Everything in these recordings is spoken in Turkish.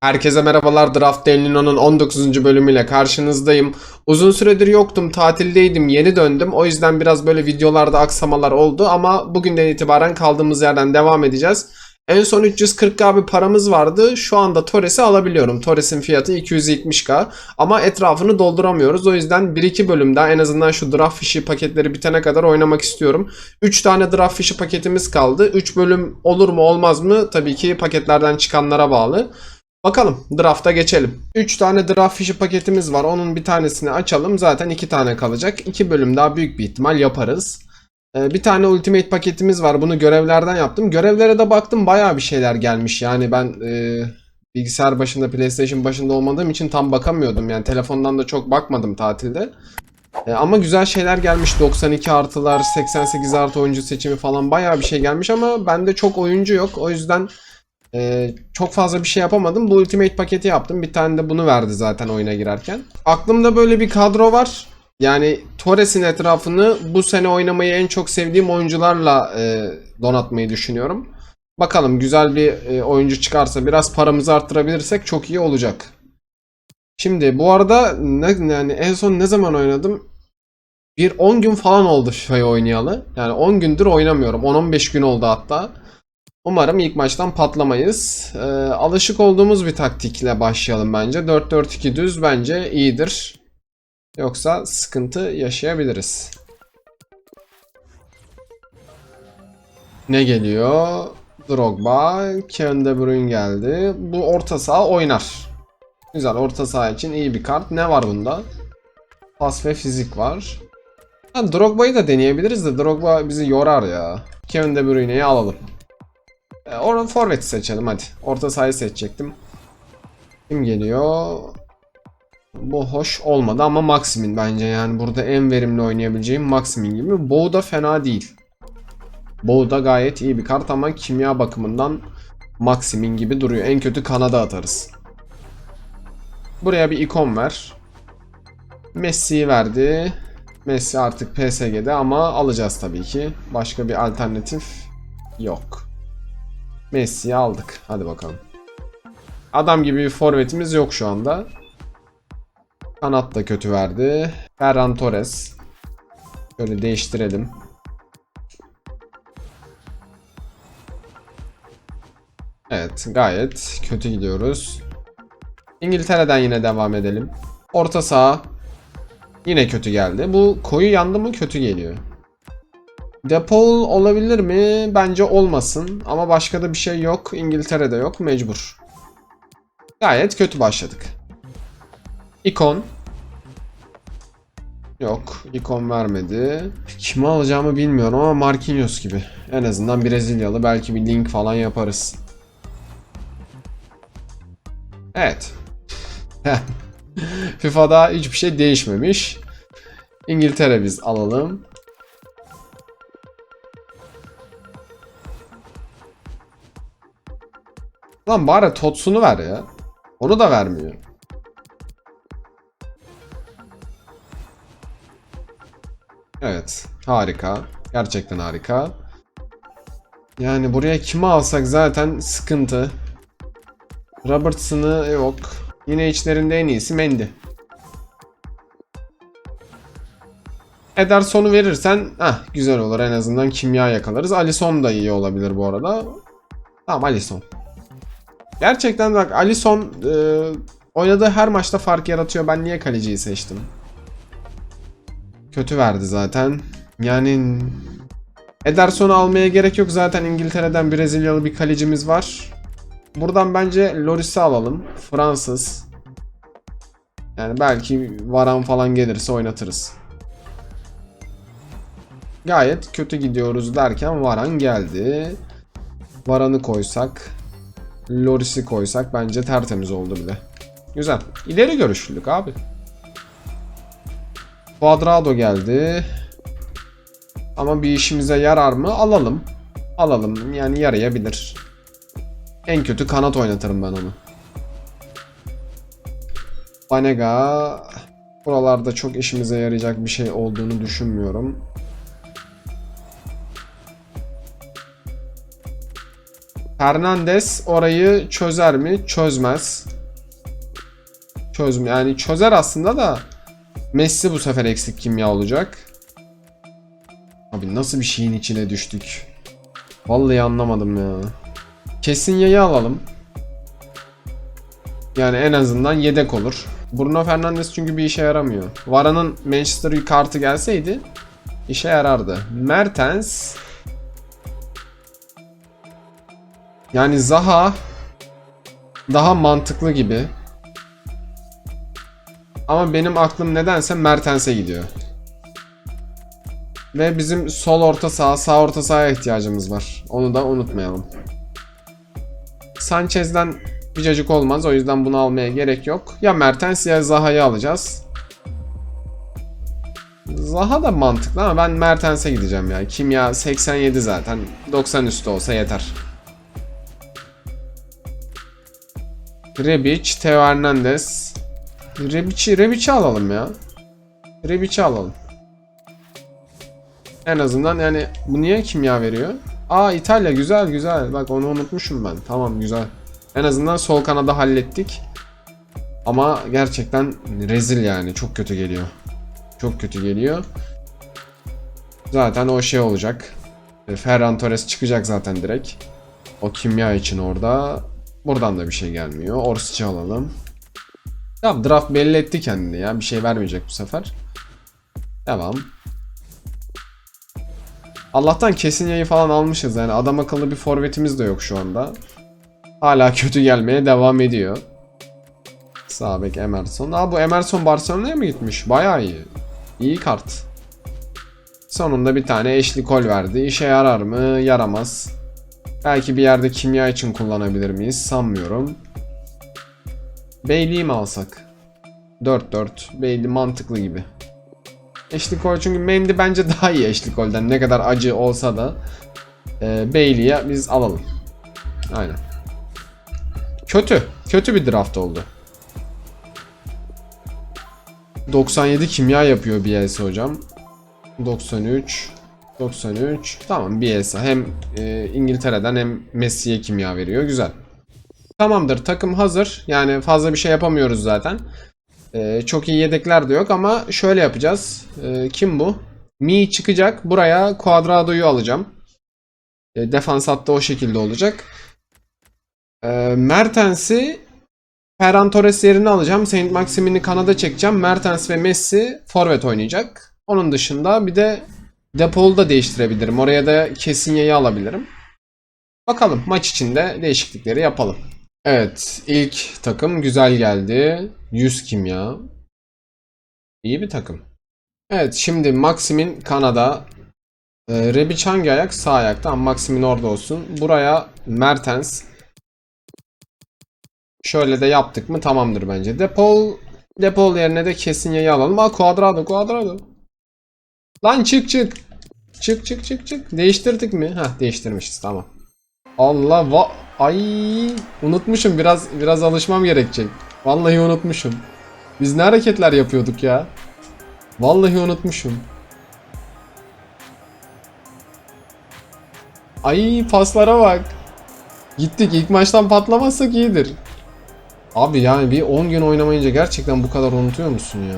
Herkese merhabalar. Draft Delino'nun 19. bölümüyle karşınızdayım. Uzun süredir yoktum, tatildeydim, yeni döndüm. O yüzden biraz böyle videolarda aksamalar oldu ama bugünden itibaren kaldığımız yerden devam edeceğiz. En son 340k bir paramız vardı. Şu anda Torres'i alabiliyorum. Torres'in fiyatı 270k ama etrafını dolduramıyoruz. O yüzden 1-2 bölüm daha en azından şu draft fişi paketleri bitene kadar oynamak istiyorum. 3 tane draft fişi paketimiz kaldı. 3 bölüm olur mu olmaz mı? Tabii ki paketlerden çıkanlara bağlı. Bakalım draft'a geçelim. 3 tane draft fişi paketimiz var. Onun bir tanesini açalım. Zaten 2 tane kalacak. 2 bölüm daha büyük bir ihtimal yaparız. Ee, bir tane ultimate paketimiz var. Bunu görevlerden yaptım. Görevlere de baktım. Bayağı bir şeyler gelmiş. Yani ben e, bilgisayar başında, PlayStation başında olmadığım için tam bakamıyordum. Yani telefondan da çok bakmadım tatilde. E, ama güzel şeyler gelmiş. 92 artılar, 88 artı oyuncu seçimi falan bayağı bir şey gelmiş ama bende çok oyuncu yok. O yüzden ee, çok fazla bir şey yapamadım. Bu Ultimate paketi yaptım. Bir tane de bunu verdi zaten oyuna girerken. Aklımda böyle bir kadro var. Yani Torres'in etrafını bu sene oynamayı en çok sevdiğim oyuncularla e, donatmayı düşünüyorum. Bakalım güzel bir e, oyuncu çıkarsa biraz paramızı arttırabilirsek çok iyi olacak. Şimdi bu arada ne, yani en son ne zaman oynadım? Bir 10 gün falan oldu FIFA'yı oynayalı. Yani 10 gündür oynamıyorum. 10-15 gün oldu hatta. Umarım ilk maçtan patlamayız. Ee, alışık olduğumuz bir taktikle başlayalım bence. 4-4-2 düz bence iyidir. Yoksa sıkıntı yaşayabiliriz. Ne geliyor? Drogba, Kevin De Bruyne geldi. Bu orta saha oynar. Güzel orta saha için iyi bir kart. Ne var bunda? Pas ve fizik var. Ha, Drogba'yı da deneyebiliriz de Drogba bizi yorar ya. Kevin De Bruyne'yi alalım. E, Oradan forveti seçelim hadi. Orta sahayı seçecektim. Kim geliyor? Bu hoş olmadı ama Maximin bence yani burada en verimli oynayabileceğim Maximin gibi. Bow da fena değil. Bow da gayet iyi bir kart ama kimya bakımından Maximin gibi duruyor. En kötü kanada atarız. Buraya bir ikon ver. Messi'yi verdi. Messi artık PSG'de ama alacağız tabii ki. Başka bir alternatif yok. Messi'yi aldık. Hadi bakalım. Adam gibi bir forvetimiz yok şu anda. Kanat da kötü verdi. Ferran Torres. Şöyle değiştirelim. Evet gayet kötü gidiyoruz. İngiltere'den yine devam edelim. Orta saha. Yine kötü geldi. Bu koyu yandı mı kötü geliyor. Depol olabilir mi? Bence olmasın. Ama başka da bir şey yok. İngiltere'de yok. Mecbur. Gayet kötü başladık. İkon. Yok. ikon vermedi. Kimi alacağımı bilmiyorum ama Marquinhos gibi. En azından Brezilyalı. Belki bir link falan yaparız. Evet. FIFA'da hiçbir şey değişmemiş. İngiltere biz alalım. Lan bari Tots'unu ver ya. Onu da vermiyor. Evet. Harika. Gerçekten harika. Yani buraya kimi alsak zaten sıkıntı. Robertson'ı yok. Yine içlerinde en iyisi Mendy. Ederson'u verirsen ah güzel olur en azından kimya yakalarız. Alisson da iyi olabilir bu arada. Tamam Alisson. Gerçekten bak Alisson e, oynadığı her maçta fark yaratıyor. Ben niye kaleciyi seçtim? Kötü verdi zaten. Yani Ederson'u almaya gerek yok. Zaten İngiltere'den Brezilyalı bir kalecimiz var. Buradan bence Loris'i alalım. Fransız. Yani belki Varan falan gelirse oynatırız. Gayet kötü gidiyoruz derken Varan geldi. Varan'ı koysak. Loris'i koysak bence tertemiz oldu bile. Güzel. İleri görüşlülük abi. Quadrado geldi. Ama bir işimize yarar mı? Alalım. Alalım. Yani yarayabilir. En kötü kanat oynatırım ben onu. Banega buralarda çok işimize yarayacak bir şey olduğunu düşünmüyorum. Fernandez orayı çözer mi? Çözmez. Çözüm yani çözer aslında da Messi bu sefer eksik kimya olacak. Abi nasıl bir şeyin içine düştük? Vallahi anlamadım ya. Kesin yayı alalım. Yani en azından yedek olur. Bruno Fernandes çünkü bir işe yaramıyor. Vara'nın Manchester kartı gelseydi işe yarardı. Mertens yani Zaha daha mantıklı gibi. Ama benim aklım nedense Mertens'e gidiyor. Ve bizim sol orta saha, sağ orta sahaya ihtiyacımız var. Onu da unutmayalım. Sanchez'den bir cacık olmaz. O yüzden bunu almaya gerek yok. Ya Mertens ya Zaha'yı alacağız. Zaha da mantıklı ama ben Mertens'e gideceğim ya. Kimya 87 zaten. 90 üstü olsa yeter. Rebic, Theo Hernandez. Rebic'i Rebic'i alalım ya. Rebic'i alalım. En azından yani bu niye kimya veriyor? Aa İtalya güzel güzel. Bak onu unutmuşum ben. Tamam güzel. En azından sol kanada hallettik. Ama gerçekten rezil yani. Çok kötü geliyor. Çok kötü geliyor. Zaten o şey olacak. E, Ferran Torres çıkacak zaten direkt. O kimya için orada. Buradan da bir şey gelmiyor. Orsic'i alalım. Tamam draft belli etti kendini ya. Bir şey vermeyecek bu sefer. Devam. Allah'tan kesin yayı falan almışız yani adam akıllı bir forvetimiz de yok şu anda. Hala kötü gelmeye devam ediyor. Sağ bek Emerson. Aa bu Emerson Barcelona'ya mı gitmiş? Bayağı iyi. İyi kart. Sonunda bir tane eşli kol verdi. İşe yarar mı? Yaramaz. Belki bir yerde kimya için kullanabilir miyiz? Sanmıyorum. Bailey'i mi alsak? 4-4. Bailey mantıklı gibi. Eşli kol çünkü Mendy bence daha iyi eşli kolden. Ne kadar acı olsa da. E, Bailey'i biz alalım. Aynen. Kötü. Kötü bir draft oldu. 97 kimya yapıyor Bielsa hocam. 93 93 tamam Bielsa hem e, İngiltere'den hem Messi'ye kimya veriyor güzel. Tamamdır takım hazır yani fazla bir şey yapamıyoruz zaten. E, çok iyi yedekler de yok ama şöyle yapacağız. E, kim bu? Mi çıkacak buraya Cuadrado'yu alacağım. E, defans hattı o şekilde olacak. E, Mertens'i Ferran Torres yerine alacağım. Saint Maximin'i kanada çekeceğim. Mertens ve Messi forvet oynayacak. Onun dışında bir de Depol'u da değiştirebilirim. Oraya da Kesinye'yi alabilirim. Bakalım maç içinde değişiklikleri yapalım. Evet ilk takım güzel geldi. 100 kimya. İyi bir takım. Evet şimdi Maximin Kanada. E, Rebic hangi ayak? Sağ ayak. Tamam Maximin orada olsun. Buraya Mertens. Şöyle de yaptık mı tamamdır bence. Depol Depol yerine de Kesinye'yi alalım. Aa Cuadrado Cuadrado. Lan çık çık. Çık çık çık çık. Değiştirdik mi? Hah değiştirmişiz tamam. Allah va ay unutmuşum biraz biraz alışmam gerekecek. Vallahi unutmuşum. Biz ne hareketler yapıyorduk ya? Vallahi unutmuşum. Ay paslara bak. Gittik ilk maçtan patlamazsak iyidir. Abi yani bir 10 gün oynamayınca gerçekten bu kadar unutuyor musun ya?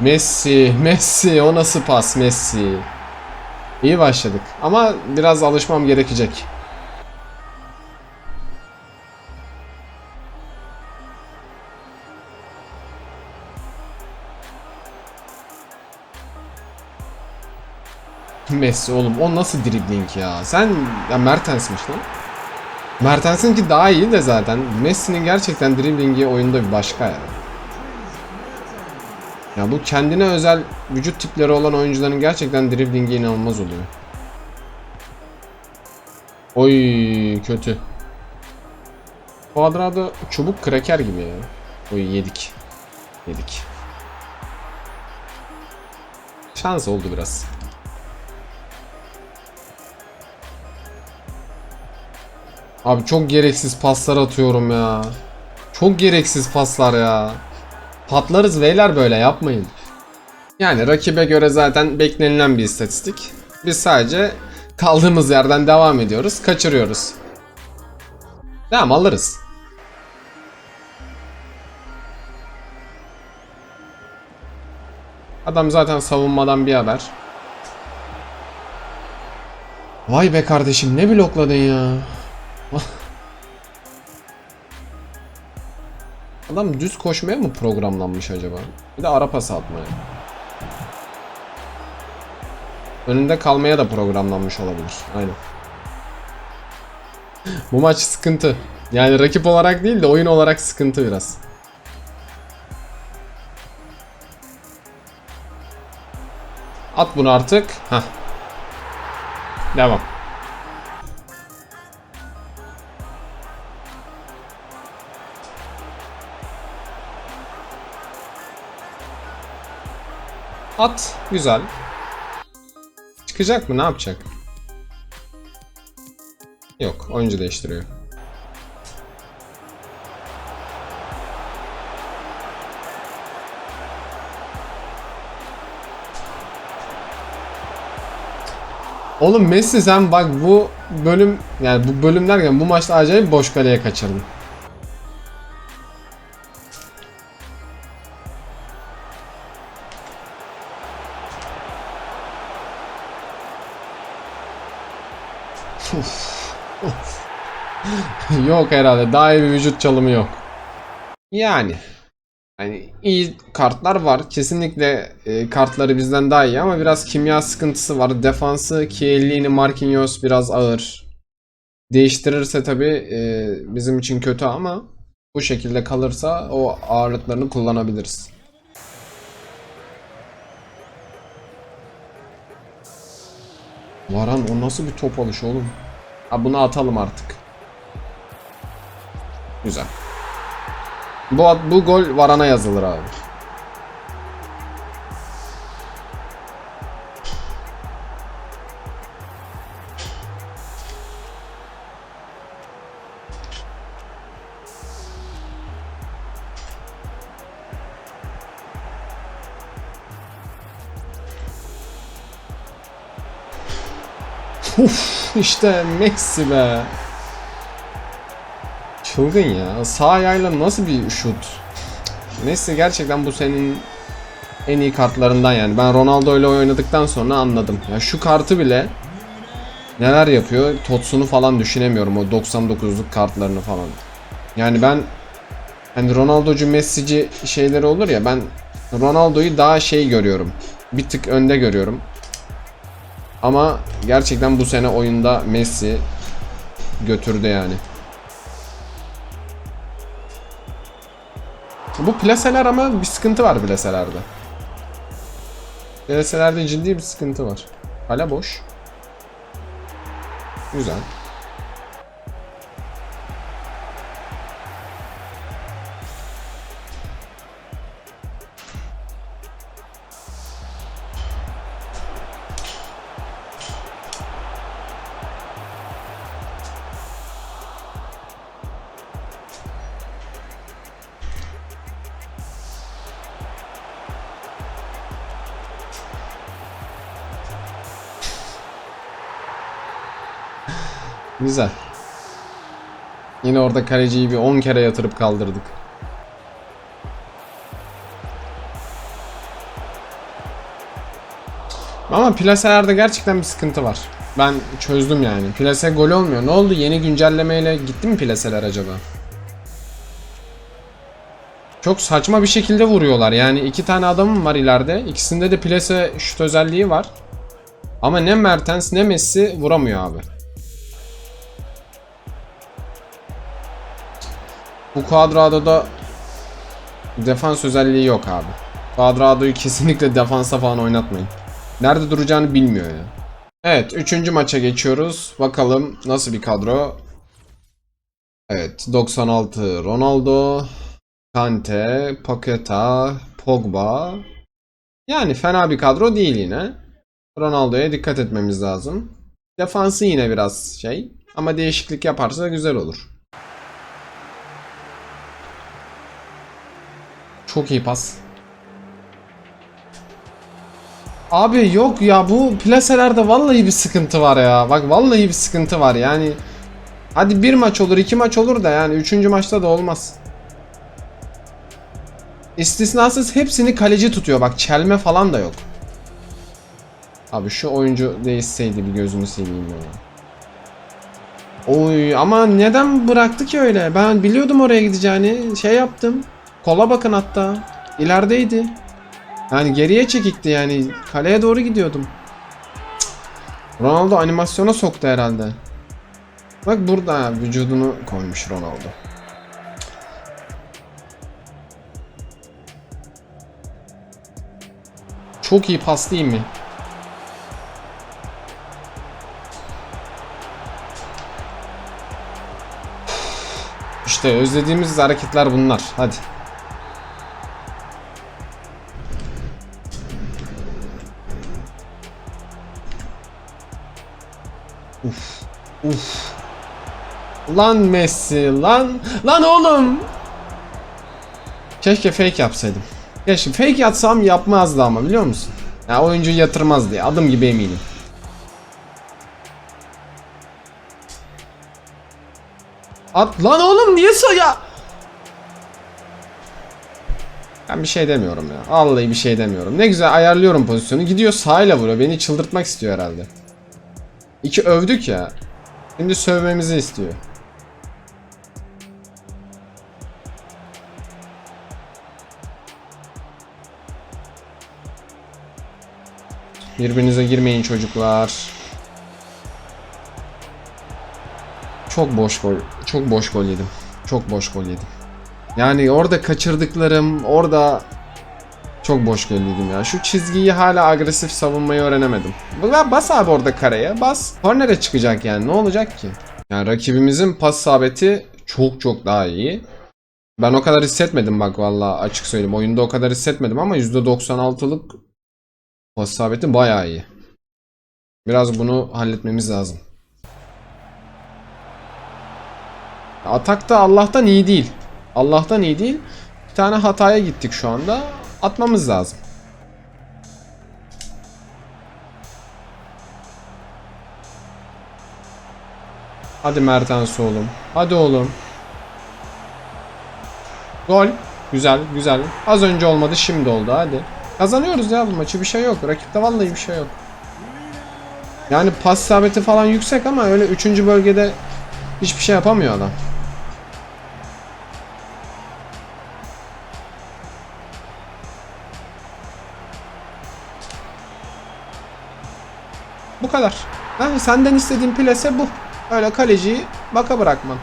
Messi, Messi, o nasıl pas Messi? İyi başladık ama biraz alışmam gerekecek. Messi oğlum o nasıl dribbling ya? Sen ya Mertens'miş lan. Mertens'inki daha iyi de zaten. Messi'nin gerçekten driblingi oyunda bir başka ya. Ya bu kendine özel vücut tipleri olan oyuncuların gerçekten driblingi inanılmaz oluyor. Oy kötü. Cuadrado çubuk kraker gibi ya. Oy yedik. Yedik. Şans oldu biraz. Abi çok gereksiz paslar atıyorum ya. Çok gereksiz paslar ya. Patlarız beyler böyle yapmayın. Yani rakibe göre zaten beklenilen bir istatistik. Biz sadece kaldığımız yerden devam ediyoruz, kaçırıyoruz. Devam alırız. Adam zaten savunmadan bir haber. Vay be kardeşim ne blokladın ya. Adam düz koşmaya mı programlanmış acaba? Bir de ara pas atmaya. Önünde kalmaya da programlanmış olabilir. Aynen. Bu maç sıkıntı. Yani rakip olarak değil de oyun olarak sıkıntı biraz. At bunu artık. Hah. Devam. At. Güzel. Çıkacak mı? Ne yapacak? Yok. Oyuncu değiştiriyor. Oğlum Messi sen bak bu bölüm yani bu bölüm derken bu maçta acayip boş kaleye kaçırdın. Herhalde. Daha iyi bir vücut çalımı yok. Yani. Yani iyi kartlar var. Kesinlikle e, kartları bizden daha iyi ama biraz kimya sıkıntısı var. Defansı Chiellini, Marquinhos biraz ağır. Değiştirirse tabi bizim için kötü ama bu şekilde kalırsa o ağırlıklarını kullanabiliriz. Varan o nasıl bir top alışı oğlum? Ha bunu atalım artık. Güzel. Bu bu gol Varan'a yazılır abi. Uf, işte Messi be. Çılgın ya. Sağ ayağıyla nasıl bir şut? Messi gerçekten bu senin en iyi kartlarından yani. Ben Ronaldo ile oynadıktan sonra anladım. Ya şu kartı bile neler yapıyor? Totsunu falan düşünemiyorum o 99'luk kartlarını falan. Yani ben hani Ronaldo'cu Messi'ci şeyleri olur ya ben Ronaldo'yu daha şey görüyorum. Bir tık önde görüyorum. Ama gerçekten bu sene oyunda Messi götürdü yani. Bu plaseler ama bir sıkıntı var plaselerde. Plaselerde ciddi bir sıkıntı var. Hala boş. Güzel. Güzel. Yine orada kaleciyi bir 10 kere yatırıp kaldırdık. Ama plaselerde gerçekten bir sıkıntı var. Ben çözdüm yani. Plase gol olmuyor. Ne oldu? Yeni güncellemeyle gitti mi plaseler acaba? Çok saçma bir şekilde vuruyorlar. Yani iki tane adamım var ileride. İkisinde de plase şut özelliği var. Ama ne Mertens ne Messi vuramıyor abi. Cuadrado'da defans özelliği yok abi. Cuadrado'yu kesinlikle defansa falan oynatmayın. Nerede duracağını bilmiyor ya. Evet, üçüncü maça geçiyoruz. Bakalım nasıl bir kadro. Evet, 96 Ronaldo, Kante, Paqueta, Pogba. Yani fena bir kadro değil yine. Ronaldo'ya dikkat etmemiz lazım. Defansı yine biraz şey ama değişiklik yaparsa güzel olur. Çok iyi pas. Abi yok ya bu plaselerde vallahi bir sıkıntı var ya. Bak vallahi bir sıkıntı var yani. Hadi bir maç olur iki maç olur da yani üçüncü maçta da olmaz. İstisnasız hepsini kaleci tutuyor bak çelme falan da yok. Abi şu oyuncu değişseydi bir gözünü seveyim ya. Oy ama neden bıraktı ki öyle? Ben biliyordum oraya gideceğini. Şey yaptım. Kola bakın hatta. İlerideydi. Yani geriye çekikti yani. Kaleye doğru gidiyordum. Ronaldo animasyona soktu herhalde. Bak burada vücudunu koymuş Ronaldo. Çok iyi pas değil mi? İşte özlediğimiz hareketler bunlar. Hadi. Uf. Lan Messi lan. Lan oğlum. Keşke fake yapsaydım. Keşke fake yatsam yapmazdı ama biliyor musun? Ya oyuncuyu yatırmaz diye adım gibi eminim. At lan oğlum niye ya? Ben bir şey demiyorum ya. Vallahi bir şey demiyorum. Ne güzel ayarlıyorum pozisyonu. Gidiyor sahayla vuruyor. Beni çıldırtmak istiyor herhalde. İki övdük ya. Şimdi sövmemizi istiyor. Birbirinize girmeyin çocuklar. Çok boş gol. Çok boş gol yedim. Çok boş gol yedim. Yani orada kaçırdıklarım, orada çok boş yedim ya. Şu çizgiyi hala agresif savunmayı öğrenemedim. Bas abi orada kareye, bas. Kornere çıkacak yani ne olacak ki? Yani rakibimizin pas sabiti çok çok daha iyi. Ben o kadar hissetmedim bak vallahi açık söyleyeyim. Oyunda o kadar hissetmedim ama %96'lık pas sabiti bayağı iyi. Biraz bunu halletmemiz lazım. Atakta Allah'tan iyi değil. Allah'tan iyi değil. Bir tane hataya gittik şu anda. Atmamız lazım. Hadi Mertens oğlum. Hadi oğlum. Gol. Güzel güzel. Az önce olmadı şimdi oldu hadi. Kazanıyoruz ya bu maçı bir şey yok. Rakipte vallahi bir şey yok. Yani pas sabiti falan yüksek ama öyle 3. bölgede hiçbir şey yapamıyor adam. Bu kadar. Ha, senden istediğim plase bu. Öyle kaleciyi baka bırakman.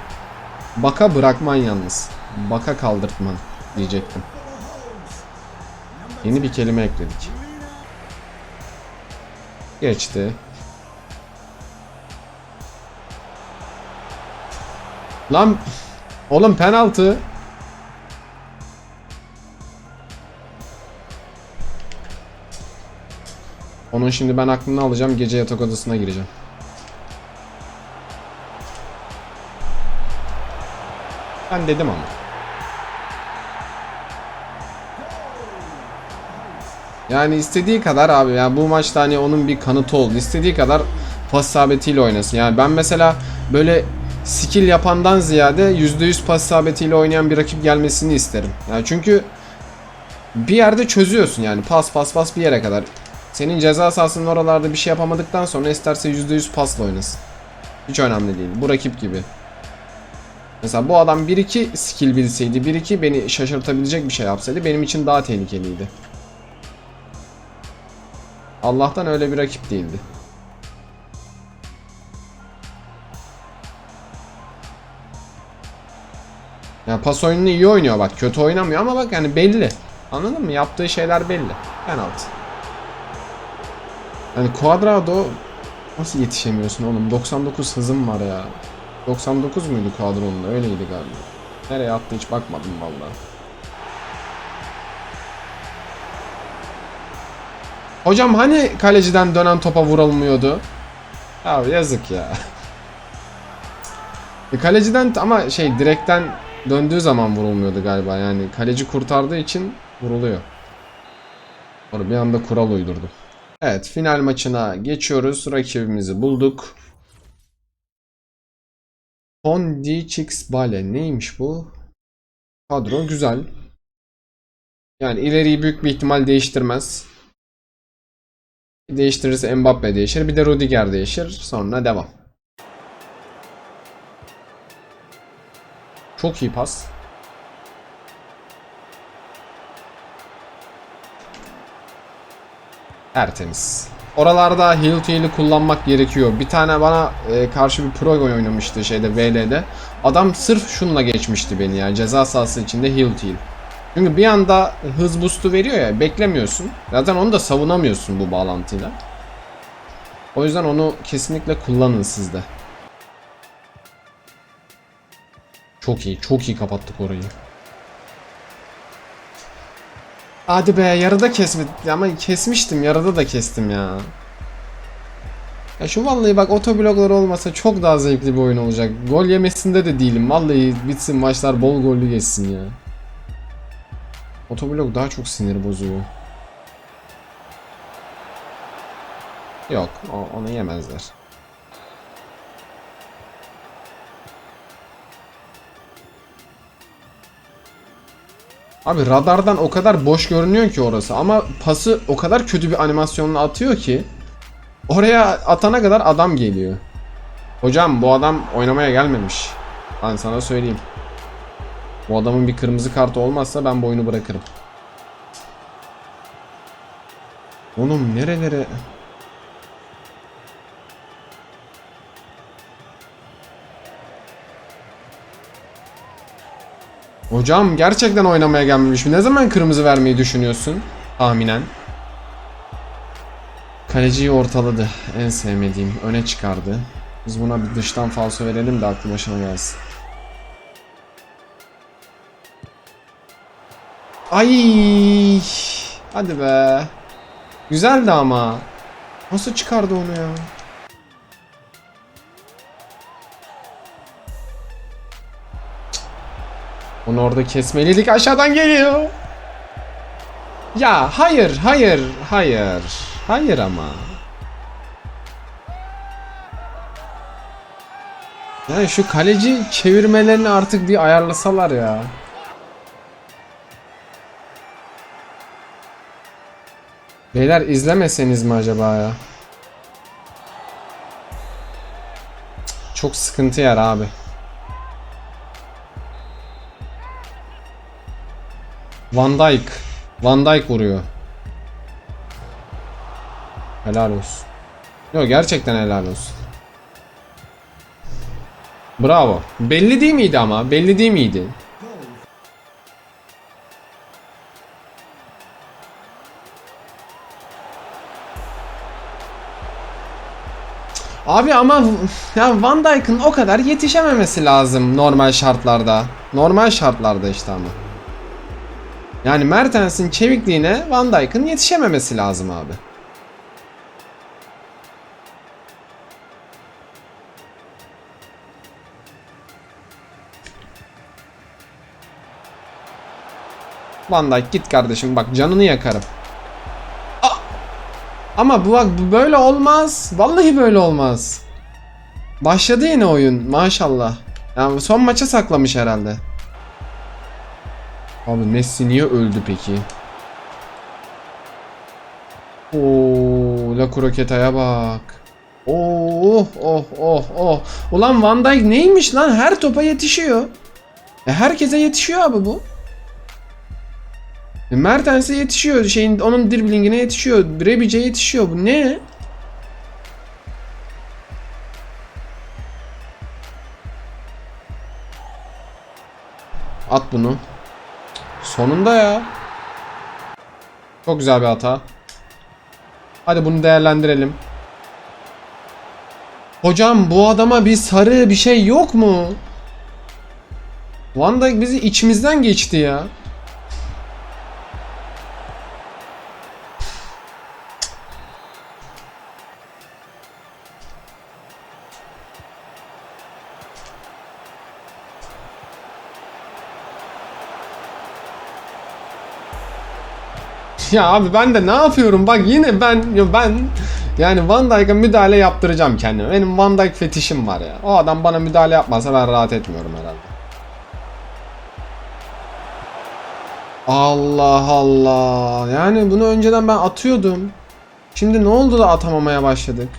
Baka bırakman yalnız. Baka kaldırtman diyecektim. Yeni bir kelime ekledik. Geçti. Lan oğlum penaltı. Onun şimdi ben aklını alacağım. Gece yatak odasına gireceğim. Ben dedim ama. Yani istediği kadar abi yani bu maçta hani onun bir kanıtı oldu. İstediği kadar pas isabetiyle oynasın. Yani ben mesela böyle skill yapandan ziyade %100 pas isabetiyle oynayan bir rakip gelmesini isterim. Yani çünkü bir yerde çözüyorsun yani pas pas pas bir yere kadar. Senin ceza sahasının oralarda bir şey yapamadıktan sonra isterse %100 pasla oynasın. Hiç önemli değil. Bu rakip gibi. Mesela bu adam 1-2 skill bilseydi, 1-2 beni şaşırtabilecek bir şey yapsaydı benim için daha tehlikeliydi. Allah'tan öyle bir rakip değildi. Ya pas oyununu iyi oynuyor bak. Kötü oynamıyor ama bak yani belli. Anladın mı? Yaptığı şeyler belli. Penaltı. Yani Cuadrado nasıl yetişemiyorsun oğlum? 99 hızım var ya. 99 muydu Cuadrado'nun? Öyleydi galiba. Nereye attı hiç bakmadım valla. Hocam hani kaleciden dönen topa vurulmuyordu? Abi yazık ya. E kaleciden ama şey direkten döndüğü zaman vurulmuyordu galiba. Yani kaleci kurtardığı için vuruluyor. Doğru bir anda kural uydurdu. Evet final maçına geçiyoruz. Rakibimizi bulduk. Hondi Chicks Bale. Neymiş bu? Kadro güzel. Yani ileriyi büyük bir ihtimal değiştirmez. Değiştirirse Mbappe değişir. Bir de Rudiger değişir. Sonra devam. Çok iyi pas. Tertemiz. Oralarda heel to heel'i kullanmak gerekiyor. Bir tane bana e, karşı bir pro oynamıştı şeyde VL'de. Adam sırf şunla geçmişti beni ya. Ceza sahası içinde heel to heel. Çünkü bir anda hız boost'u veriyor ya beklemiyorsun. Zaten onu da savunamıyorsun bu bağlantıyla. O yüzden onu kesinlikle kullanın siz de. Çok iyi, çok iyi kapattık orayı. Hadi be yarıda kesme ama kesmiştim yarıda da kestim ya. Ya şu vallahi bak otobloklar olmasa çok daha zevkli bir oyun olacak. Gol yemesinde de değilim. Vallahi bitsin maçlar bol gollü geçsin ya. Otoblok daha çok sinir bozuyor. Yok, onu yemezler. Abi radardan o kadar boş görünüyor ki orası ama pası o kadar kötü bir animasyonla atıyor ki oraya atana kadar adam geliyor. Hocam bu adam oynamaya gelmemiş. Ben sana söyleyeyim. Bu adamın bir kırmızı kartı olmazsa ben bu oyunu bırakırım. Oğlum nerelere... Hocam gerçekten oynamaya gelmemiş. Ne zaman kırmızı vermeyi düşünüyorsun? Tahminen. Kaleciyi ortaladı. En sevmediğim. Öne çıkardı. Biz buna bir dıştan falso verelim de aklı başına gelsin. Ay! Hadi be. Güzeldi ama. Nasıl çıkardı onu ya? Onu orada kesmeliydik aşağıdan geliyor. Ya hayır hayır hayır. Hayır ama. Yani şu kaleci çevirmelerini artık bir ayarlasalar ya. Beyler izlemeseniz mi acaba ya? Çok sıkıntı yer abi. Van Dijk. Van Dijk vuruyor. Helal olsun. Yok gerçekten helal olsun. Bravo. Belli değil miydi ama? Belli değil miydi? Abi ama ya Van Dijk'ın o kadar yetişememesi lazım normal şartlarda. Normal şartlarda işte ama. Yani Mertens'in çevikliğine Van Dijk'ın yetişememesi lazım abi. Van Dijk git kardeşim bak canını yakarım. A- Ama bu bak bu böyle olmaz. Vallahi böyle olmaz. Başladı yine oyun maşallah. Yani son maça saklamış herhalde. Abi Messi niye öldü peki? Oo, La Croqueta'ya bak. Oh oh oh oh. Ulan Van Dijk neymiş lan? Her topa yetişiyor. E herkese yetişiyor abi bu. E Mertens'e yetişiyor. Şeyin onun driblingine yetişiyor. Rebic'e yetişiyor. Bu ne? At bunu. Sonunda ya. Çok güzel bir hata. Hadi bunu değerlendirelim. Hocam bu adama bir sarı bir şey yok mu? Van Dijk bizi içimizden geçti ya. Ya abi ben de ne yapıyorum? Bak yine ben ben yani Van Dijk'a müdahale yaptıracağım kendime. Benim Van Dijk fetişim var ya. O adam bana müdahale yapmasa ben rahat etmiyorum herhalde. Allah Allah. Yani bunu önceden ben atıyordum. Şimdi ne oldu da atamamaya başladık?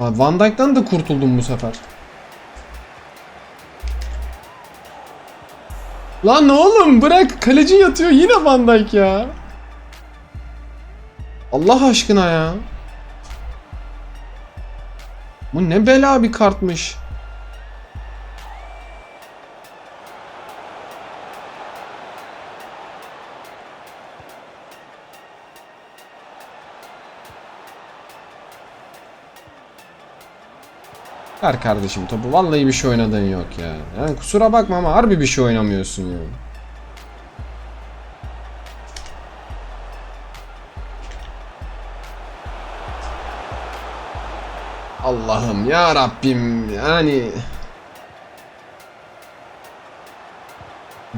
Abi Van Dijk'tan da kurtuldum bu sefer. Lan oğlum bırak kaleci yatıyor yine Van Dijk ya. Allah aşkına ya. Bu ne bela bir kartmış. Ver kardeşim topu. Vallahi bir şey oynadığın yok ya. Yani kusura bakma ama harbi bir şey oynamıyorsun ya. Allah'ım ya Rabbim yani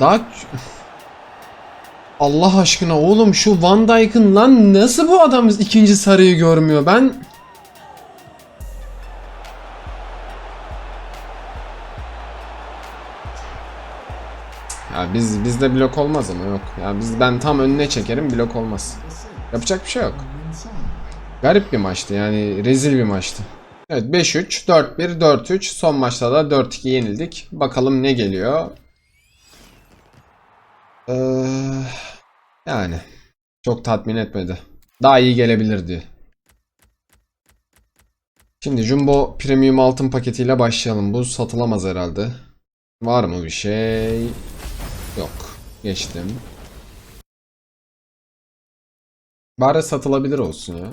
daha Allah aşkına oğlum şu Van Dijk'ın lan nasıl bu adam ikinci sarıyı görmüyor ben Ya biz bizde blok olmaz ama yok. Ya biz ben tam önüne çekerim blok olmaz. Yapacak bir şey yok. Garip bir maçtı yani rezil bir maçtı. Evet 5-3, 4-1, 4-3. Son maçta da 4-2 yenildik. Bakalım ne geliyor. Ee, yani çok tatmin etmedi. Daha iyi gelebilirdi. Şimdi Jumbo Premium altın paketiyle başlayalım. Bu satılamaz herhalde. Var mı bir şey? Yok. Geçtim. Bari satılabilir olsun ya.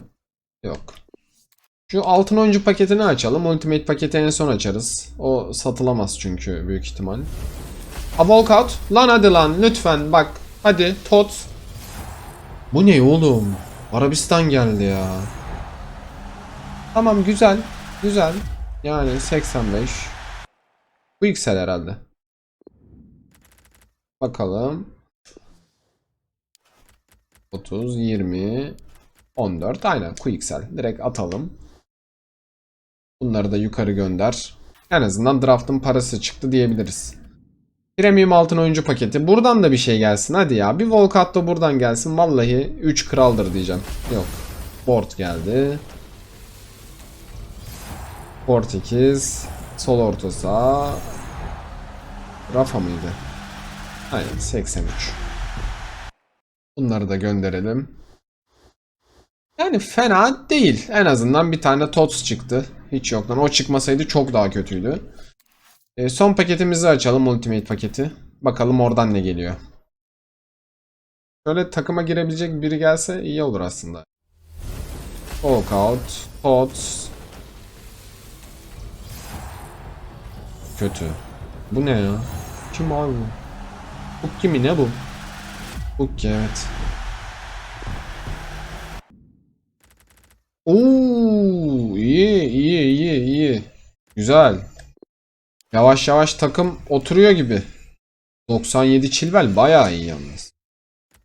Yok. Şu altın oyuncu paketini açalım. Ultimate paketi en son açarız. O satılamaz çünkü büyük ihtimal. A walkout. Lan hadi lan lütfen bak. Hadi tot. Bu ne oğlum? Arabistan geldi ya. Tamam güzel. Güzel. Yani 85. Bu yüksel herhalde. Bakalım. 30, 20, 14. Aynen Quicksel. Direkt atalım. Bunları da yukarı gönder. En azından draft'ın parası çıktı diyebiliriz. Premium altın oyuncu paketi. Buradan da bir şey gelsin hadi ya. Bir Volkat da buradan gelsin. Vallahi 3 kraldır diyeceğim. Yok. Board geldi. Portekiz. Sol orta saha. Rafa mıydı? Aynen 83. Bunları da gönderelim. Yani fena değil. En azından bir tane TOTS çıktı. Hiç yoktan. O çıkmasaydı çok daha kötüydü. E, son paketimizi açalım. Ultimate paketi. Bakalım oradan ne geliyor. Şöyle takıma girebilecek biri gelse iyi olur aslında. Walkout. TOTS. Kötü. Bu ne ya? Kim abi bu? Bu kimi ne bu? Bu ki evet. Oo, iyi iyi iyi iyi. Güzel. Yavaş yavaş takım oturuyor gibi. 97 Chilwell bayağı iyi yalnız.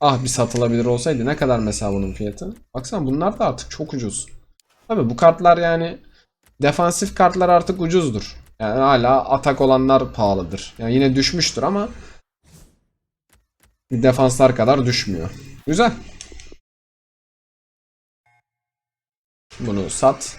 Ah bir satılabilir olsaydı ne kadar mesela bunun fiyatı? Baksana bunlar da artık çok ucuz. Tabi bu kartlar yani defansif kartlar artık ucuzdur. Yani hala atak olanlar pahalıdır. Yani yine düşmüştür ama defanslar kadar düşmüyor. Güzel. Bunu sat.